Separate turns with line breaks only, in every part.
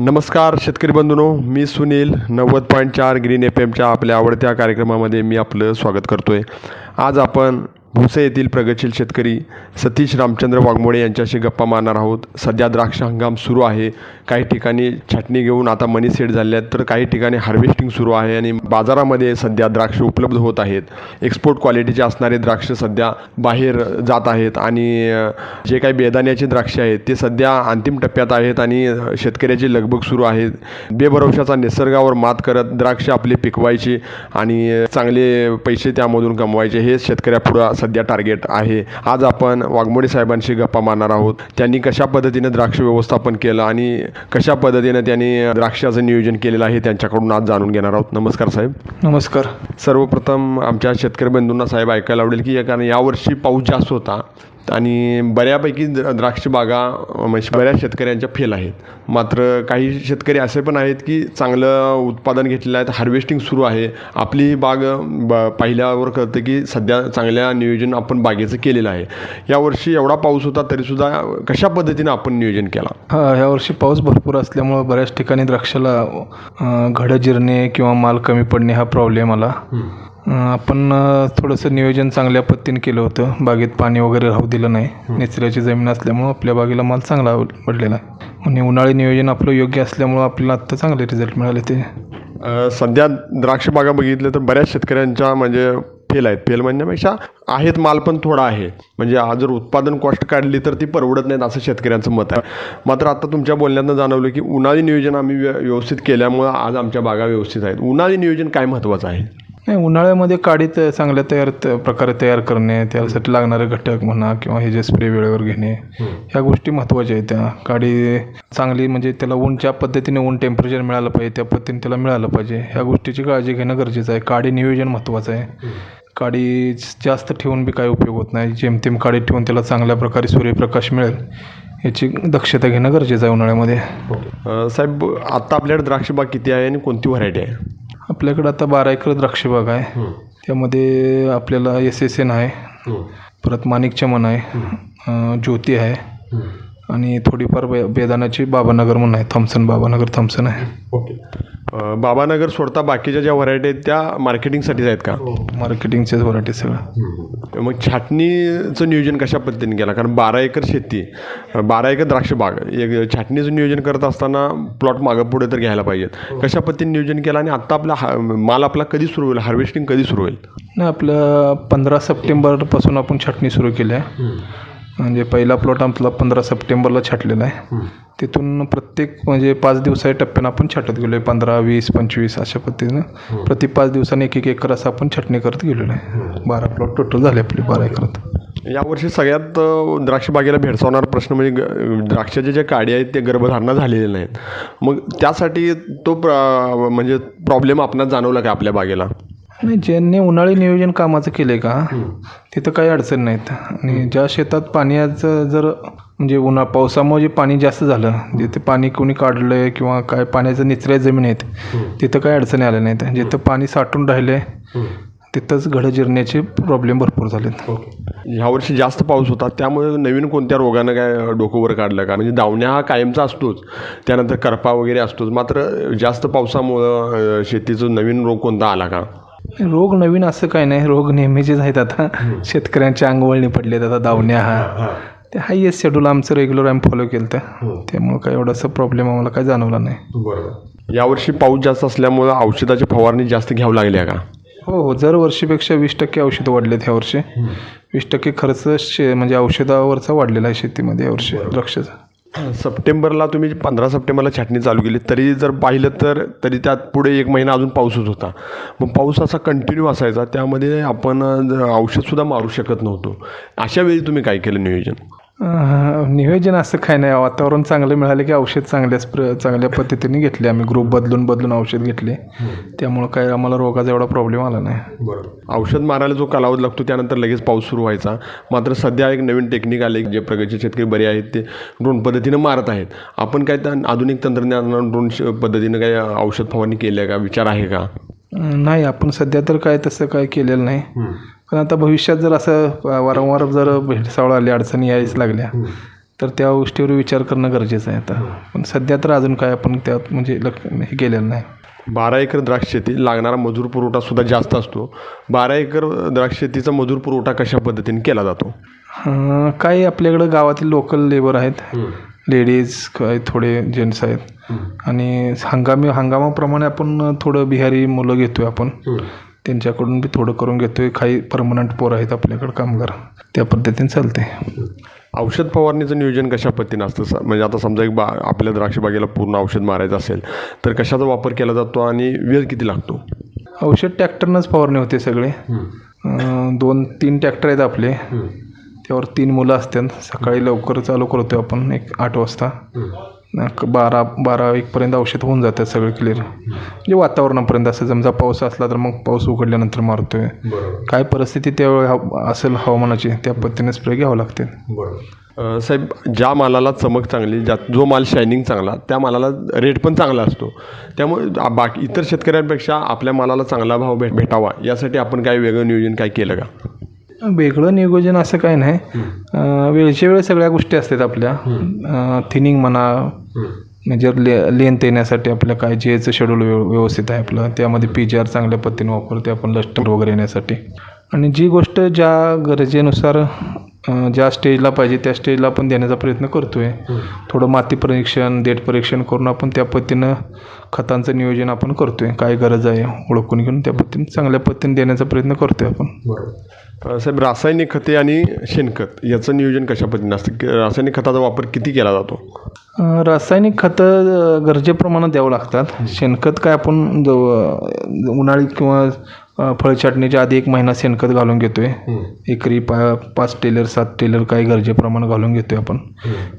नमस्कार शेतकरी बंधूनो मी सुनील नव्वद पॉईंट चार ग्रीन एफ एमच्या आपल्या आवडत्या कार्यक्रमामध्ये मी आपलं स्वागत करतो आहे आज आपण भुसे येथील प्रगतशील शेतकरी सतीश रामचंद्र वाघमोडे यांच्याशी गप्पा मारणार आहोत. सध्या द्राक्ष हंगाम सुरू आहे. काही ठिकाणी छाटणी घेऊन आता मनी सेट झाले आहेत. तर काही ठिकाणी हार्वेस्टिंग सुरू आहे आणि बाजारामध्ये सध्या द्राक्ष उपलब्ध होत आहेत. एक्सपोर्ट क्वालिटीचे असणारे द्राक्ष सध्या बाहेर जात आहेत आणि जे काही बेदाण्याचे द्राक्ष आहेत ते सध्या अंतिम टप्प्यात आहेत आणि शेतकऱ्याची लगबग सुरू आहे. बेभरवशाचा निसर्गावर मात करत द्राक्ष आपले पिकवायचे आणि चांगले पैसे त्यामधून कमवायचे हे शेतकऱ्यापुढं सध्या टार्गेट आहे. आज आपण वाघमोडे साहेबांशी गप्पा मारणार आहोत. त्यांनी कशा पद्धतीने द्राक्ष व्यवस्थापन केलं आणि कशा पद्धतीने त्यांनी द्राक्षाचं नियोजन केलेलं आहे त्यांच्याकडून आज जाणून घेणार आहोत. नमस्कार साहेब.
नमस्कार.
सर्वप्रथम आमच्या शेतकरी बंधूंना साहेब ऐकायला आवडेल की कारण यावर्षी पाऊस जास्त होता. आणि बऱ्यापैकी द्र- द्राक्ष बागा म्हणजे बऱ्याच शेतकऱ्यांच्या फेल आहेत. मात्र काही शेतकरी असे पण आहेत की चांगलं उत्पादन घेतलेलं आहे हार्वेस्टिंग सुरू आहे. आपली ही बाग ब पाहिल्यावर कळतं की सध्या चांगल्या नियोजन आपण बागेचं केलेलं आहे. यावर्षी एवढा पाऊस होता तरीसुद्धा कशा पद्धतीनं आपण नियोजन केला?
हा ह्या वर्षी पाऊस भरपूर असल्यामुळं बऱ्याच ठिकाणी द्राक्षाला घडं जिरणे किंवा माल कमी पडणे हा प्रॉब्लेम आला. आपण थोडंसं नियोजन चांगल्या पद्धतीने केलं होतं. बागेत पाणी वगैरे राहू दिलं नाही. निचऱ्याची जमीन असल्यामुळं आपल्या बागेला माल चांगला पडलेला. आणि उन्हाळी नियोजन आपलं योग्य असल्यामुळं आपल्याला आत्ता चांगले रिझल्ट मिळाले ते.
सध्या द्राक्ष बागा बघितलं तर बऱ्याच शेतकऱ्यांच्या म्हणजे फेल आहेत. फेल म्हणण्यापेक्षा आहेत माल पण थोडा आहे. म्हणजे आज जर उत्पादन कॉस्ट काढली तर ती परवडत नाहीत असं शेतकऱ्यांचं मत आहे. मात्र आता तुमच्या बोलण्यातनं जाणवलं की उन्हाळी नियोजन आम्ही व्य- व्यवस्थित केल्यामुळं आज आमच्या बागा व्यवस्थित आहेत. उन्हाळी नियोजन काय महत्त्वाचं आहे?
नाही उन्हाळ्यामध्ये काडी त- चांगल्या तयार त- प्रकारे तयार करणे त्यासाठी लागणारे घटक म्हणा किंवा हे जे स्प्रे वेळेवर घेणे ह्या गोष्टी महत्त्वाच्या आहेत. त्या काडी चांगली म्हणजे त्याला ऊन ज्या पद्धतीने ऊन टेम्परेचर मिळालं पाहिजे त्या पद्धतीने त्याला मिळालं पाहिजे. ह्या गोष्टीची काळजी घेणं गरजेचं आहे. काडी नियोजन महत्त्वाचं आहे. काडी जास्त ठेवून बी काय उपयोग होत नाही. जेमतेम काडी ठेवून त्याला चांगल्या प्रकारे सूर्यप्रकाश मिळेल याची दक्षता घेणं गरजेचं आहे उन्हाळ्यामध्ये.
अ, साहेब आत्ता आपल्याकडे द्राक्ष बाग किती आहे आणि कोणती व्हरायटी आहे?
आपल्याकडं आता बारा एकर द्राक्ष बाग आहे. त्यामध्ये आपल्याला एस एस एन आहे. परत माणिक चमन आहे. ज्योती आहे. आणि थोडीफार बे बेदानाची बाबानगर म्हणून आहे. थॉम्सन बाबानगर थॉम्सन आहे.
ओके. बाबानगर सोडता बाकीच्या ज्या व्हरायटी आहेत त्या मार्केटिंगसाठीच आहेत का?
मार्केटिंगचेच व्हरायटी सगळं.
मग छाटणीचं नियोजन कशा पद्धतीने केलं? कारण बारा एकर शेती बारा एकर द्राक्ष बाग एक छाटणीचं नियोजन करत असताना प्लॉट मागं पुढे तर घ्यायला पाहिजेत. कशा पद्धतीने नियोजन केलं आणि आत्ता आपला हा माल आपला कधी सुरू होईल? हार्वेस्टिंग कधी सुरू होईल?
नाही आपलं पंधरा सप्टेंबरपासून आपण छाटणी सुरू केली आहे. म्हणजे पहिला प्लॉट आपला पंधरा सप्टेंबरला छाटलेला आहे. तिथून प्रत्येक म्हणजे पाच दिवसाच्या टप्प्यानं आपण छाटत गेलो आहे पंधरा वीस पंचवीस अशा पद्धतीनं. प्रति पाच दिवसांनी एक एक एकर असं आपण छाटणी करत गेलेलो आहे. बारा प्लॉट टोटल झाले आपले बारा एकरात.
यावर्षी सगळ्यात द्राक्ष बागेला भेडसावणारा प्रश्न म्हणजे द्राक्षाच्या ज्या काडी आहेत ते गर्भधारणा झालेल्या नाहीत. मग त्यासाठी तो प्र म्हणजे प्रॉब्लेम आपणास जाणवला का आपल्या बागेला?
नाही ज्यांनी उन्हाळी नियोजन कामाचं केलं आहे का तिथं काही अडचण नाहीत. आणि ज्या शेतात पाण्याचं जर म्हणजे उन्हा पावसामुळे जे पाणी जास्त झालं जिथे पाणी कोणी काढलं आहे किंवा काय पाण्याचं निचऱ्या जमीन आहेत तिथं काही अडचणी आल्या नाहीत. जिथं पाणी साठून राहिले तिथंच घडं जिरण्याचे प्रॉब्लेम भरपूर झालेत.
ह्यावर्षी जास्त पाऊस होता त्यामुळे नवीन कोणत्या रोगानं काय डोकं वर काढलं का? म्हणजे दावण्या हा कायमचा असतोच त्यानंतर करपा वगैरे असतोच. मात्र जास्त पावसामुळं शेतीचं नवीन रोग कोणता आला का?
रोग नवीन असं काही नाही रोग नेहमीचेच आहेत आता. शेतकऱ्यांच्या अंगवळणी पडलेत आता दावण्या. हा ते हायएस्ट शेड्यूल आमचं रेग्युलर आम्ही फॉलो केलं तर त्यामुळं काही एवढासा प्रॉब्लेम आम्हाला काही जाणवला नाही.
बरोबर. यावर्षी पाऊस जास्त असल्यामुळं औषधाची फवारणी जास्त घ्यावं लागल्या का?
हो हो. दर वर्षीपेक्षा वीस टक्के औषधं वाढलेत ह्या वर्षी. वीस टक्के खर्च शे म्हणजे औषधावरचा वाढलेला आहे शेतीमध्ये यावर्षी द्राक्षाचा.
सप्टेंबरला तुम्ही पंधरा सप्टेंबरला छाटणी चालू केली. तरी जर पाहिलं तर तरी त्यात पुढे एक महिना अजून पाऊसच होता. मग पाऊस असा कंटिन्यू असायचा. त्यामध्ये आपण औषधसुद्धा मारू शकत नव्हतो. अशा वेळी तुम्ही काय केलं नियोजन?
नियोजन असं काय नाही. वातावरण चांगलं मिळालं की औषध चांगल्याच प्र चांगल्या पद्धतीने घेतले आम्ही. ग्रुप बदलून बदलून औषध घेतले. त्यामुळं काय आम्हाला रोगाचा एवढा प्रॉब्लेम आला नाही.
औषध मारायला जो कालावधी लागतो त्यानंतर लगेच पाऊस सुरू व्हायचा. मात्र सध्या एक नवीन टेक्निक आले जे प्रगतशील शेतकरी बरे आहेत ते ड्रोन पद्धतीनं मारत आहेत. आपण काय त्या आधुनिक तंत्रज्ञानानं ड्रोन पद्धतीनं काय औषध फवारणी केली आहे का? विचार आहे का?
नाही. आपण सध्या तर काय तसं काय केलेलं नाही. पण आता भविष्यात जर असं वारंवार जर भेडसावळ आली अडचणी यायच लागल्या तर त्या गोष्टीवर विचार करणं गरजेचं आहे आता. पण सध्या तर अजून काय आपण त्यात म्हणजे लक्ष हे केलेलं नाही.
बारा एकर द्राक्ष शेती लागणारा मजूर पुरवठा सुद्धा जास्त असतो. बारा एकर द्राक्ष शेतीचा मजूर पुरवठा कशा पद्धतीने केला जातो?
काही आपल्याकडं गावातील लोकल लेबर आहेत. लेडीज काही थोडे जेंट्स आहेत. आणि हंगामी हंगामाप्रमाणे आपण थोडं बिहारी मुलं घेतोय आपण. त्यांच्याकडून बी थोडं करून घेतोय. काही परमनंट पोर आहेत आपल्याकडं कामगार. त्या पद्धतीने चालते
औषध फवारणीचं नियोजन कशा पद्धतीनं असतं? स- म्हणजे आता समजा एक बा आपल्या द्राक्ष बागेला पूर्ण औषध मारायचं असेल तर कशाचा वापर केला जातो आणि वेळ किती लागतो?
औषध ट्रॅक्टरनंच फवारणी होते सगळे. अं, दोन तीन ट्रॅक्टर आहेत आपले. त्यावर तीन मुलं असतात सकाळी लवकर चालू करतो आपण एक आठ वाजता. बारा बारा एकपर्यंत औषध होऊन जातात सगळे क्लिअर म्हणजे वातावरणापर्यंत असं समजा पाऊस असला तर मग पाऊस उघडल्यानंतर मारतोय. काय परिस्थिती त्यावेळी हव- असेल हवामानाची त्या पद्धतीने स्प्रे घ्यावं लागते.
साहेब ज्या मालाला चमक चांगली ज्या जो माल शायनिंग चांगला त्या मालाला रेट पण चांगला असतो. त्यामुळे बाकी इतर शेतकऱ्यांपेक्षा आपल्या मालाला चांगला भाव भेट भेटावा यासाठी आपण काय वेगळं नियोजन काय केलं का?
वेगळं नियोजन असं काही नाही. वेळच्या वेळ सगळ्या गोष्टी असतात आपल्या. थिनिंग म्हणा म्हणजे ले लेंथ येण्यासाठी आपलं काय जेचं शेड्यूल व्यव व्यवस्थित आहे आपलं. त्यामध्ये पी जी आर चांगल्या पद्धतीने वापरते आपण लष्टर वगैरे येण्यासाठी. आणि जी गोष्ट ज्या गरजेनुसार ज्या स्टेजला पाहिजे त्या स्टेजला आपण देण्याचा प्रयत्न करतो आहे थोडं माती परीक्षण देठ परीक्षण करून आपण त्या पद्धतीनं खतांचं नियोजन आपण करतो आहे काय गरज आहे ओळखून घेऊन त्या पद्धतीने चांगल्या पद्धतीने देण्याचा प्रयत्न करतो आहे आपण.
बरोबर. साहेब रासायनिक खते आणि शेणखत याचं नियोजन कशा पद्धतीनं असतं? की रासायनिक खताचा वापर किती केला जातो?
रासायनिक खतं गरजेप्रमाणे द्यावं लागतात. शेणखत काय आपण जो अं, उन्हाळी किंवा अं, फळछाटणीच्या आधी एक महिना शेणखत घालून घेतोय. एकरी पा पाच टेलर सात टेलर काही गरजेप्रमाणे घालून घेतोय आपण.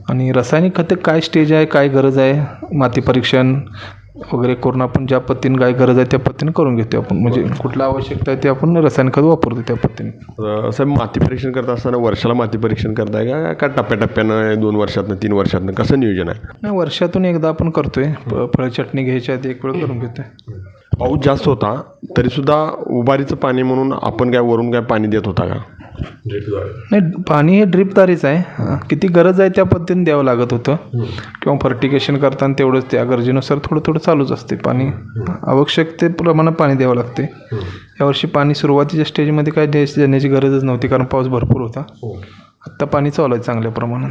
आणि रासायनिक खते काय स्टेज आहे काय गरज आहे? माती परीक्षण वगैरे करून आपण ज्या पद्धतीने काय गरज आहे त्या पद्धतीने करून घेतो आपण. म्हणजे कुठला आवश्यकता आहे ते आपण रासायनिक खत वापरतो त्या पद्धतीने.
साहेब माती परीक्षण करत असताना वर्षाला माती परीक्षण करताय का? का टप्प्याटप्प्यानं दोन वर्षातनं तीन वर्षातनं? कसं नियोजन आहे?
नाही वर्षातून एकदा आपण करतोय. फ- फळचटणी घ्यायच्या आधी एक वेळ करून घेतोय.
पाऊस जास्त होता तरीसुद्धा उभारीचं पाणी म्हणून आपण काय वरून काय पाणी देत होता का?
नाही पाणी हे ड्रिपद्वारेच आहे. किती गरज आहे त्या पद्धतीने द्यावं लागत होतं. किंवा फर्टिगेशन करताना तेवढंच त्या गरजेनुसार थोडं थोडं चालूच असते पाणी. आवश्यकतेप्रमाणे पाणी द्यावं लागते. यावर्षी पाणी सुरुवातीच्या स्टेजमध्ये काय द्यायची देण्याची गरजच नव्हती कारण पाऊस भरपूर होता. आत्ता पाणी चालू आहे चांगल्या प्रमाणात.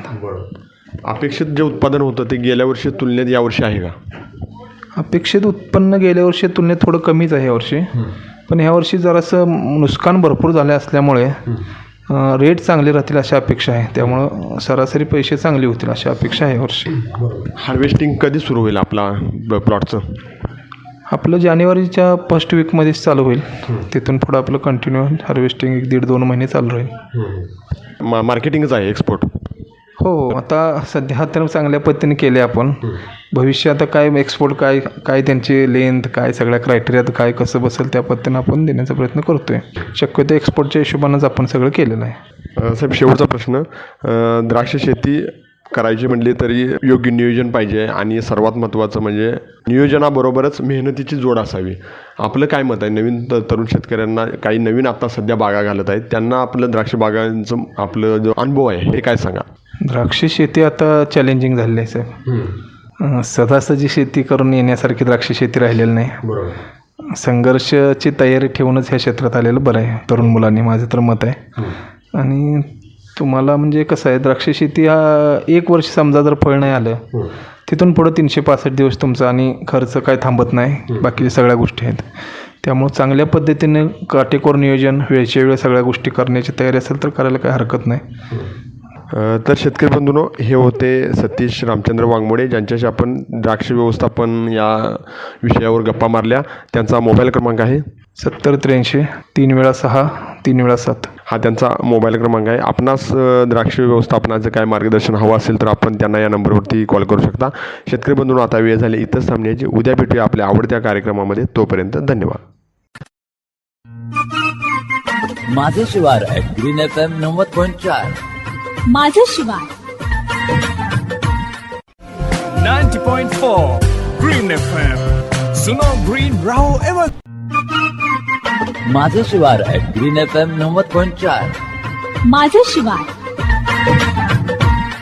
अपेक्षित जे उत्पादन होतं ते गेल्या वर्षी तुलनेत यावर्षी आहे का?
अपेक्षित उत्पन्न गेल्या वर्षी तुलनेत थोडं कमीच आहे यावर्षी पण ह्यावर्षी जरासं नुकसान भरपूर झाले असल्यामुळे रेट चांगले राहतील अशा अपेक्षा आहे. त्यामुळं सरासरी पैसे चांगले होतील अशा अपेक्षा आहे यावर्षी
हार्वेस्टिंग कधी सुरू होईल आपला प्लॉटचं
आपलं जानेवारीच्या फर्स्ट वीकमध्येच चालू होईल. तिथून पुढं आपलं कंटिन्यू हार्वेस्टिंग एक दीड दोन महिने चालू राहील.
मा मार्केटिंगच आहे एक्सपोर्ट
हो आता सध्या तर चांगल्या पद्धतीने केले आपण. भविष्य आता काय एक्सपोर्ट काय काय त्यांची लेंथ काय सगळ्या क्रायटेरियात काय कसं बसेल त्या पद्धतीने आपण देण्याचा प्रयत्न करतोय. शक्यतो एक्सपोर्टच्या हिशोबानंच आपण सगळं केलेलं आहे.
साहेब शेवटचा प्रश्न. द्राक्ष शेती करायची म्हटली तरी योग्य नियोजन पाहिजे आणि सर्वात महत्त्वाचं म्हणजे नियोजनाबरोबरच मेहनतीची जोड असावी. आपलं काय मत आहे? नवीन तरुण शेतकऱ्यांना काही नवीन आता सध्या बागा घालत आहेत. त्यांना आपलं द्राक्ष बागांचं आपलं जो अनुभव आहे हे काय सांगा?
द्राक्ष शेती आता चॅलेंजिंग झालेली आहे साहेब. अं, सहजासहजी शेती करून येण्यासारखी द्राक्ष शेती राहिलेली नाही.
बरोबर.
संघर्षाची तयारी ठेवूनच ह्या क्षेत्रात आलेलं बरं आहे तरुण मुलांनी माझं तर मत आहे. आणि तुम्हाला म्हणजे कसं आहे द्राक्ष शेती हा एक वर्ष समजा जर फळ नाही आलं तिथून पुढं तीनशे पासष्ट दिवस तुमचा आणि खर्च काय थांबत नाही बाकीच्या सगळ्या गोष्टी आहेत. त्यामुळं चांगल्या पद्धतीने काटेकोर नियोजन वेळच्या वेळ सगळ्या गोष्टी करण्याची तयारी असेल तर करायला काही हरकत नाही.
तर शेतकरी बंधूनो हे होते सतीश रामचंद्र वाघमोडे ज्यांच्याशी आपण द्राक्ष व्यवस्थापन या विषयावर गप्पा मारल्या. त्यांचा मोबाईल क्रमांक आहे?
सत्तर त्र्याऐंशी तीन वेळा सहा तीन वेळा सात.
हा त्यांचा मोबाईल क्रमांक आहे. आपणास द्राक्ष व्यवस्थापनाचं काय मार्गदर्शन हवं असेल तर आपण त्यांना या नंबरवरती कॉल करू शकता. शेतकरी बंधून आता वेळ झाली. इथंच थांबण्याची उद्या भेटूया आपल्या आवडत्या कार्यक्रमामध्ये. तोपर्यंत धन्यवाद.
माझं शिवार ग्रीन एफ एम नव्वद पॉईंट चार.
माझं शिवार
90.4 Green FM. सुनो ग्रीन रहो एवर
माझं शिवार ग्रीन एफ एम नव्वद पॉईंट चार.
माझं शिवार